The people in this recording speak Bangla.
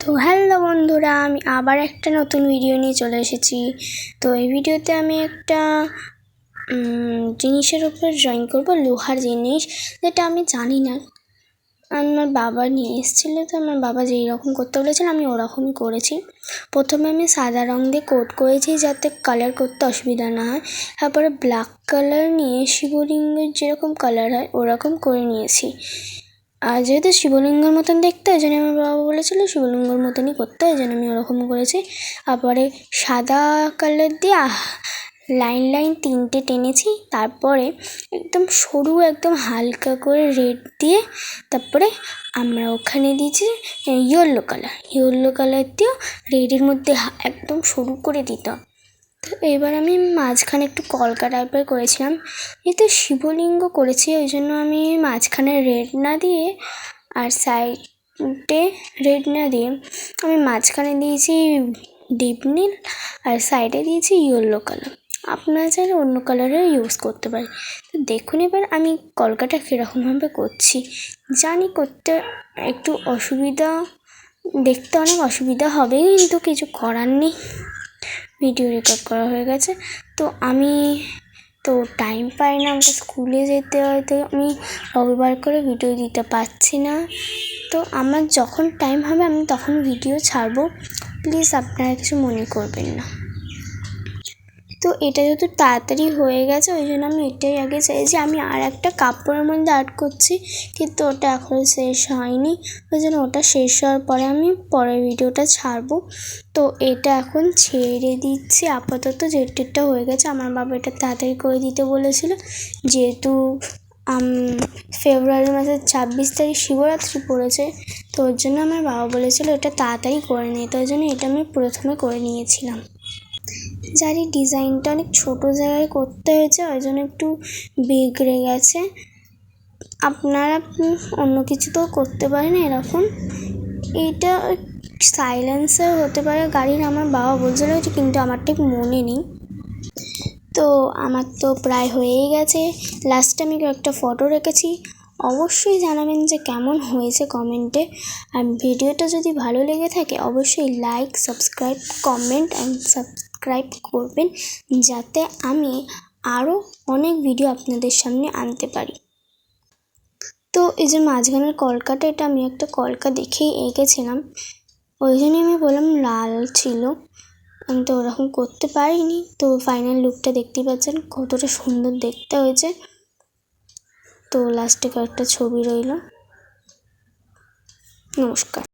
তো হ্যালো বন্ধুরা, আমি আবার একটা নতুন ভিডিও নিয়ে চলে এসেছি। তো এই ভিডিওতে আমি একটা জিনিসের উপর ড্রয়িং করব, লোহার জিনিস। যেটা আমি জানি না। আমার বাবা নিয়ে এসেছিল, তো আমার বাবা যেই রকম করতে বলেছিল, আমি ওরকমই করেছি। প্রথমে আমি সাদা রং দিয়ে কোট করেছি যাতে কালার করতে অসুবিধা না হয়। তারপরে ব্ল্যাক কালার নিয়ে, শিবলিঙ্গের যেরকম কালার হয়, ওরকম করে নিয়েছি। আর যেহেতু শিবলিঙ্গর মতন দেখতে ওই জন্য আমার বাবা বলেছিলো শিবলিঙ্গর মতনই করতে ওই জন্য আমি ওরকম করেছি। তারপরে সাদা কালার দিয়ে লাইন লাইন তিনটে টেনেছি। তারপরে একদম সরু, একদম হালকা করে রেড দিয়ে, তারপরে আমরা ওখানে দিয়েছি ইয়েলো কালার। ইয়েলো কালার দিয়েও রেডের মধ্যে একদম সরু করে দিতে হবে তো এবার আমি মাঝখানে একটু কলকা টাইপের করেছিলাম। যেহেতু শিবলিঙ্গ করেছি, ওই জন্য আমি মাঝখানে রেড না দিয়ে আর সাইডে রেড না দিয়ে আমি মাঝখানে দিয়েছি ডিপ নীল আর সাইডে দিয়েছি ইয়েলো কালার আপনারা চাইলে অন্য কালারের ইউজ করতে পারেন। তো দেখুন এবার আমি কলকাটা কীরকমভাবে করছি। জানি করতে একটু অসুবিধা, দেখতে অনেক অসুবিধা হবে, কিন্তু কিছু করার নেই। ভিডিও রেকর্ড করা হয়ে গেছে। তো আমি তো টাইম পাই না, আমাকে স্কুলে যেতে হয়, তো আমি রবিবার করে ভিডিও দিতে পারছি না। তো আমার যখন টাইম হবে, আমি তখন ভিডিও ছাড়বো। প্লিজ আপনারা কিছু মনে করবেন না। তো এটা যেহেতু তাড়াতাড়ি হয়ে গেছে, ওই জন্য আমি এটাই আগে চাইছি আমি আর একটা কাপড়ের মধ্যে আর্ট করছি। কিন্তু ওটা এখনও শেষ হয়নি, ওই জন্য ওটা শেষ হওয়ার পরে আমি পরের ভিডিওটা ছাড়বো। তো এটা এখন ছেড়ে দিচ্ছি, আপাতত যেটুকটা হয়ে গেছে, আমার বাবা এটা তাড়াতাড়ি করে দিতে বলেছিল। যেহেতু ফেব্রুয়ারি মাসের ছাব্বিশ তারিখ শিবরাত্রি পড়েছে, তো ওর জন্য আমার বাবা বলেছিল এটা তাড়াতাড়ি করে নিতে ওই জন্য এটা আমি প্রথমে করে নিয়েছিলাম। এই ডিজাইনটা অনেক ছোটো জায়গায় করতে হয়েছে, ওই জন্য একটু বিগড়ে গেছে। আপনারা অন্য কিছু তো করতে পারেন এরকম। এটা সাইলেন্সার হতে পারে, গাড়ির আমার বাবা বলছিল এটা কিন্তু আমার ঠিক মনে নেই। তো আমার তো প্রায় হয়েই গেছে। লাস্টে আমি একটা ফটো রেখেছি। অবশ্যই জানাবেন যে কেমন হয়েছে কমেন্টে আর ভিডিওটা যদি ভালো লেগে থাকে, অবশ্যই like subscribe comment and subscribe করবেন, যাতে আমি আরও অনেক ভিডিও আপনাদের সামনে আনতে পারি। তো এই যে মাঝখানের কলকাটা, এটা আমি একটা কলকা দেখেই এঁকেছিলাম। ওই জন্যই আমি বললাম লাল ছিল। আমি তো ওরকম করতে পারিনি। তো ফাইনাল লুকটা দেখতেই পাচ্ছেন, কতটা সুন্দর দেখতে হয়েছে। তো লাস্টে কয়েকটা ছবি রইল। নমস্কার।